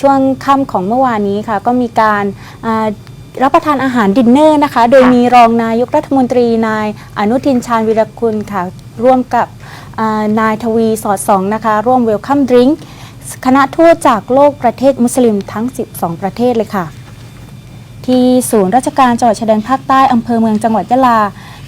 ช่วงค่ำของเมื่อวานนี้ค่ะ ก็มีการรับประทานอาหารดินเนอร์นะคะ โดยมีรองนายกรัฐมนตรีนายอนุทินชาญวิรกุลค่ะ ร่วมกับนายทวีสอดสองนะคะ ร่วมเวลคัมดริงก์คณะทูตจากโลกประเทศมุสลิมทั้ง 12 ประเทศเลยค่ะ ที่ศูนย์ราชการจังหวัดชายแดนภาคใต้อำเภอเมืองจังหวัดยะลา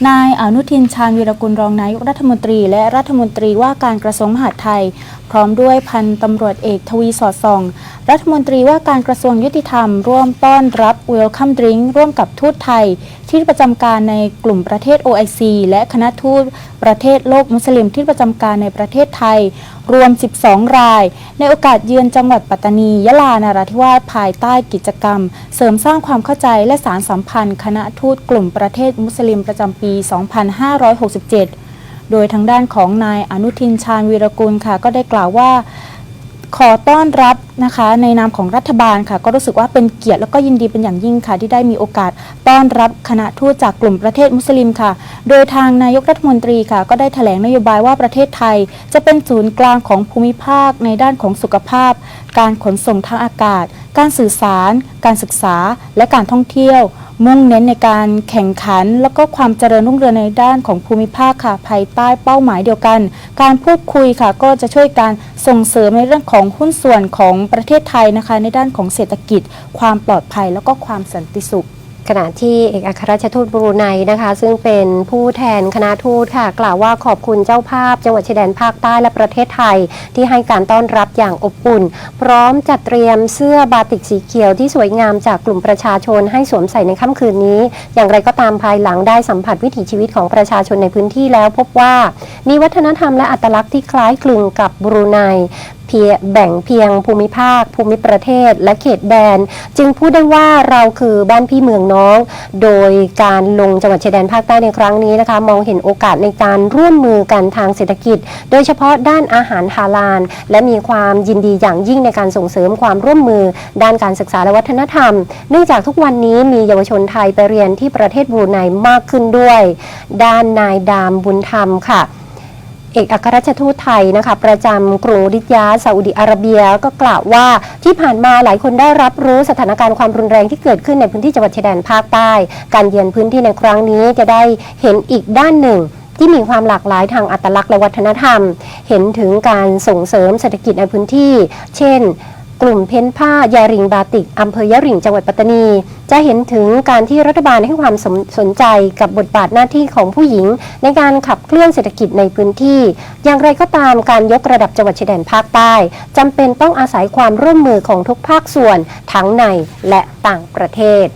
นายอนุทินชาญวีรกุลรองนายกรัฐมนตรี และรัฐมนตรีว่าการกระทรวงมหาดไทย พร้อมด้วยพันตำรวจเอกทวีสอดส่อง รัฐมนตรีว่าการกระทรวงยุติธรรม ร่วมต้อนรับเวลคัมดริงร่วมกับทูตไทย ที่ประจำการในกลุ่มประเทศ OIC และคณะทูตประเทศโลกมุสลิมที่ประจำการในประเทศไทย รวม 12 ราย ในโอกาสเยือนจังหวัดปัตตานี ยะลานาราธิวาสภายใต้กิจกรรม เสริมสร้างความเข้าใจและสารสัมพันธ์ คณะทูตกลุ่มประเทศมุสลิมประจำปี 2567โดยทางด้านของนายอนุทินชาญวีรกุลค่ะ ก็ได้กล่าวว่า อต้อนรับนะคะในนามของรัฐบาลค่ะ ก็รู้สึกว่าเป็นเกียรติแล้วก็ยินดีเป็นอย่างยิ่งค่ะ ที่ได้มีโอกาสต้อนรับคณะทูตจากกลุ่มประเทศมุสลิมค่ะ โดยทางนายกรัฐมนตรีค่ะ ก็ได้แถลงนโยบายว่าประเทศไทย จะเป็นศูนย์กลางของภูมิภาคในด้านของสุขภาพ การขนส่งทางอากาศ การสื่อสาร การศึกษา และการท่องเที่ยว มุ่งเน้นในการแข่งขัน และก็ความเจริญรุ่งเรืองในด้านของภูมิภาคค่ะ ภายใต้เป้าหมายเดียวกัน การพูดคุยค่ะ ก็จะช่วยการส่งเสริมในเรื่องของหุ้นส่วนของประเทศไทยนะคะ ในด้านของเศรษฐกิจ ความปลอดภัย แล้วก็ความสันติสุข ขณะที่เอกอัครราชทูตบรูไนนะคะ ซึ่งเป็นผู้แทนคณะทูตค่ะ กล่าวว่าขอบคุณเจ้าภาพ จังหวัดชายแดนภาคใต้และประเทศไทย ที่ให้การต้อนรับอย่างอบอุ่น พร้อมจัดเตรียมเสื้อบาติกสีเขียวที่สวยงามจากกลุ่มประชาชนให้สวมใส่ในค่ำคืนนี้ อย่างไรก็ตามภายหลังได้สัมผัสวิถีชีวิตของประชาชนในพื้นที่แล้วพบว่า มีวัฒนธรรมและอัตลักษณ์ที่คล้ายคลึงกับบรูไน เพียแบ่งเพียงภูมิภาค ภูมิประเทศ และเขตแดน จึงพูดได้ว่าเราคือบ้านพี่เมืองน้อง โดยการลงจังหวัดชายแดนภาคใต้ในครั้งนี้นะคะ มองเห็นโอกาสในการร่วมมือกันทางเศรษฐกิจ โดยเฉพาะด้านอาหารฮาลาล และมีความยินดีอย่างยิ่งในการส่งเสริมความร่วมมือ ด้านการศึกษาและวัฒนธรรม เนื่องจากทุกวันนี้มีเยาวชนไทยไปเรียนที่ประเทศบรูไนมากขึ้นด้วย ด้านนายดามบุญธรรมค่ะ เอกอัครราชทูตไทยนะคะประจำกรุงริยาซาอุดิอาระเบียก็กล่าวว่าที่ผ่านมาหลายคนได้รับรู้สถานการณ์ความรุนแรงที่เกิดขึ้นในพื้นที่จังหวัดชายแดนภาคใต้ การเยือนพื้นที่ในครั้งนี้จะได้เห็นอีกด้านหนึ่งที่มีความหลากหลายทางอัตลักษณ์และวัฒนธรรม เห็นถึงการส่งเสริมเศรษฐกิจในพื้นที่ เช่น กลุ่มเพ้นผ้ายาริงบาติกอำเภอยะริงจังหวัดปัตตานี จะเห็นถึงการที่รัฐบาลให้ความสนสนใจกับบทบาทหน้าที่ของผู้หญิง ในการขับเคลื่อนเศรษฐกิจในพื้นที่ อย่างไรก็ตามการยกระดับจังหวัดชายแดนภาคใต้จำเป็นต้องอาศัยความร่วมมือของทุกภาคส่วนทั้งในและต่างประเทศ